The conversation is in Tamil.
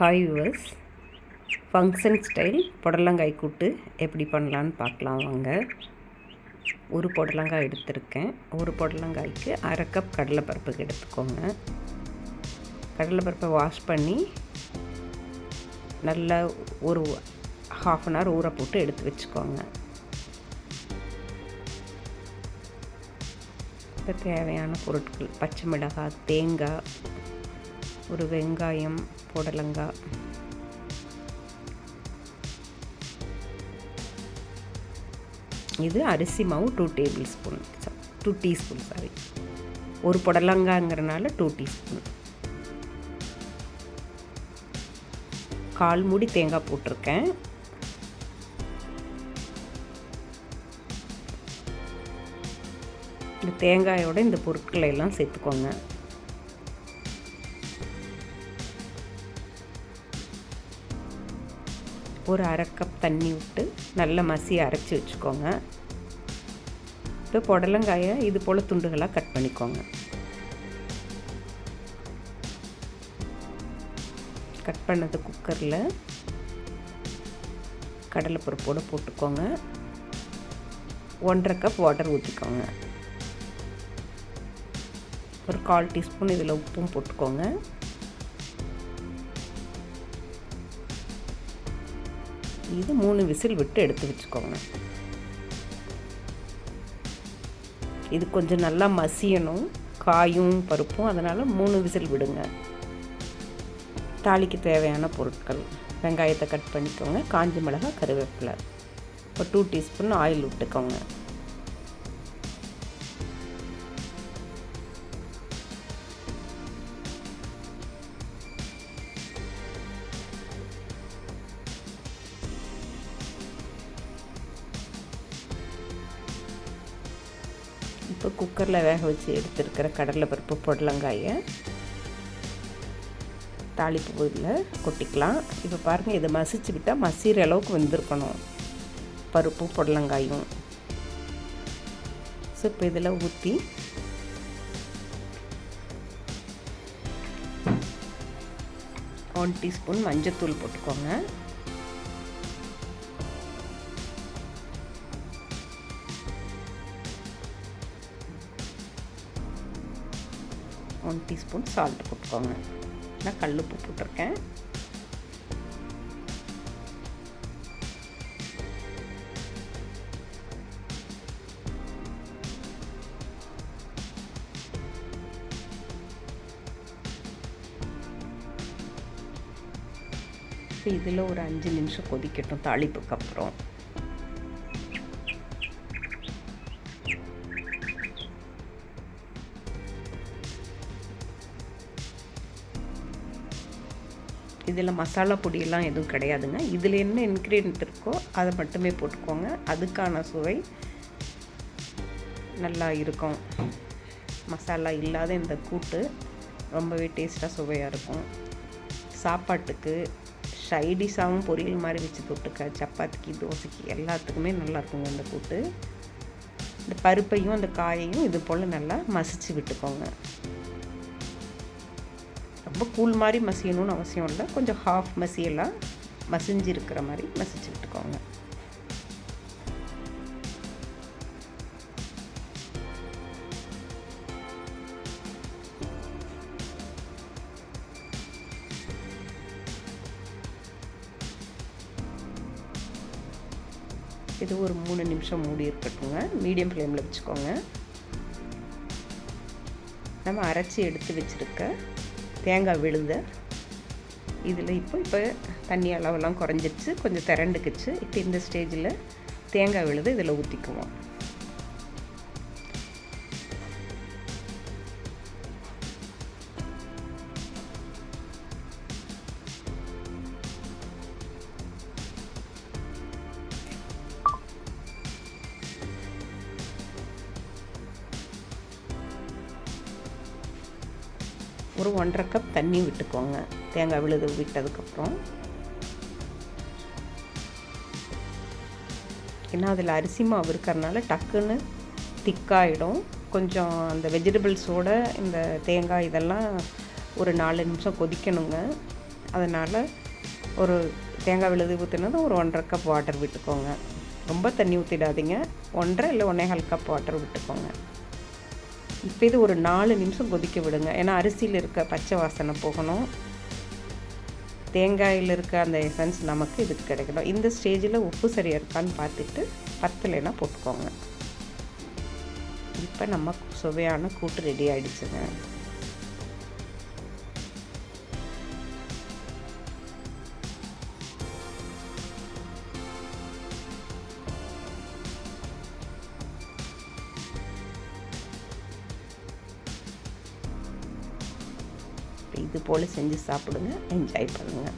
ஹாய் யூவர்ஸ் ஃபங்க்ஷன் ஸ்டைல் புடலங்காய் கூட்டு எப்படி பண்ணலான்னு பார்க்கலாம் வாங்க. ஒரு புடலங்காய் எடுத்திருக்கேன். ஒரு புடலங்காய்க்கு அரை கப் கடலைப்பருப்புக்கு எடுத்துக்கோங்க. கடலைப்பருப்பை வாஷ் பண்ணி நல்லா ஒரு ஹாஃப் அன் ஹவர் ஊற போட்டு எடுத்து வச்சுக்கோங்க. இப்போ தேவையான பொருட்கள் பச்சை மிளகாய் தேங்காய் ஒரு வெங்காயம் புடலங்காய். இது அரிசி மாவு two tablespoon two teaspoon sorry ஒரு புடலங்காங்கிறனால டூ டீஸ்பூன் கால் மூடி தேங்காய் போட்டிருக்கேன். இந்த தேங்காயோட இந்த பொருட்களை எல்லாம் சேர்த்துக்கோங்க. ஒரு அரை கப் தண்ணி விட்டு நல்லா மசி அரைச்சி வச்சுக்கோங்க. இப்போ புடலங்காயை இது போல் துண்டுகளாக கட் பண்ணிக்கோங்க. கட் பண்ணது குக்கரில் கடலைப்பருப்போடு போட்டுக்கோங்க. ஒன்றரை கப் வாட்டர் ஊற்றிக்கோங்க ஒரு கால் டீஸ்பூன் இதில் உப்பும் போட்டுக்கோங்க. இது மூணு விசில் விட்டு எடுத்து வச்சுக்கோங்க. இது கொஞ்சம் நல்லா மசியணும். காயும் பருப்பும் அதனால் மூணு விசில் விடுங்க. தாளிக்கு தேவையான பொருட்கள். வெங்காயத்தை கட் பண்ணிக்கோங்க. காஞ்சி மிளகாய் கருவேப்பிலை. ஒரு டூ டீஸ்பூன் ஆயில் விட்டுக்கோங்க. இப்போ குக்கரில் வேக வச்சு எடுத்துருக்கிற கடலைப்பருப்பு புடலங்காயை தாளிப்பு இதில் கொட்டிக்கலாம். இப்போ பாருங்கள் இதை மசிச்சு விட்டால் மசிகிற அளவுக்கு வந்திருக்கணும். பருப்பும் புடலங்காயும். ஸோ இப்போ இதில் ஊற்றி ஒன் டீஸ்பூன் மஞ்சத்தூள் போட்டுக்கோங்க. ஒன் டீஸ்பூன் சால்ட் போட்டுக்கோங்க. நான் கல் உப்பு போட்டிருக்கேன். இதில் ஒரு அஞ்சு நிமிஷம் கொதிக்கட்டும் தாளிப்புக்கு அப்புறம். இதில் மசாலா பொடியெல்லாம் எதுவும் கிடையாதுங்க. இதில் என்ன இன்க்ரீடியன்ட் இருக்கோ அதை மட்டுமே போட்டுக்கோங்க. அதுக்கான சுவை நல்லா இருக்கும். மசாலா இல்லாத இந்த கூட்டு ரொம்பவே டேஸ்ட்டாக சுவையாக இருக்கும். சாப்பாட்டுக்கு ஷைடிஷாகவும் பொரியல் மாதிரி வச்சு தொட்டுக்க சப்பாத்திக்கு தோசைக்கு எல்லாத்துக்குமே நல்லா இருக்குங்க இந்த கூட்டு. இந்த பருப்பையும் அந்த காயையும் இது போல் நல்லா மசிச்சு விட்டுக்கோங்க. ரொம்ப கூழ் மாதிரி மசியணும்னு அவசியம் இல்லை. கொஞ்சம் ஹாஃப் மசியெல்லாம் மசிஞ்சு இருக்கிற மாதிரி மசிச்சு விட்டுக்கோங்க. இது ஒரு மூணு நிமிஷம் மூடி இருக்கட்டுங்க. மீடியம் ஃப்ளேமில் வச்சுக்கோங்க. நம்ம அரைச்சி எடுத்து வச்சுருக்க தேங்காய் விழுத. இதில் இப்போ இப்போ தண்ணி அளவெல்லாம் குறைஞ்சிருச்சு. கொஞ்சம் திரண்டுக்குச்சு. இப்போ இந்த ஸ்டேஜில் தேங்காய் விழுது இதில் ஊற்றிக்குவோம் ஒரு ஒன்றரை கப் தண்ணி விட்டுக்கோங்க. தேங்காய் விழுது விட்டதுக்கப்புறம். ஏன்னா அதில் அரிசி மாவு இருக்கிறனால டக்குன்னு திக்காயிடும். கொஞ்சம் அந்த வெஜிடபிள்ஸோட இந்த தேங்காய் இதெல்லாம் ஒரு நாலு நிமிஷம் கொதிக்கணுங்க. அதனால் ஒரு தேங்காய் விழுது ஊற்றினதும் ஒரு ஒன்றரை கப் வாட்டர் விட்டுக்கோங்க. ரொம்ப தண்ணி ஊற்றிடாதீங்க ஒன்றரை இல்லை ஒன்றேகால் கப் வாட்டர் விட்டுக்கோங்க. இப்போ இது ஒரு நாலு நிமிஷம் கொதிக்க விடுங்க. ஏன்னா அரிசியில் இருக்க பச்சை வாசனை போகணும். தேங்காயில் இருக்க அந்த எசன்ஸ் நமக்கு இதுக்கு கிடைக்கணும். இந்த ஸ்டேஜில் உப்பு சரியாக இருக்கான்னு பார்த்துட்டு பத்தலைன்னா போட்டுக்கோங்க. இப்போ நம்ம சுவையான கூட்டு ரெடி ஆகிடுச்சுங்க இது போல் செஞ்சு சாப்பிடுங்க. என்ஜாய் பண்ணுங்கள்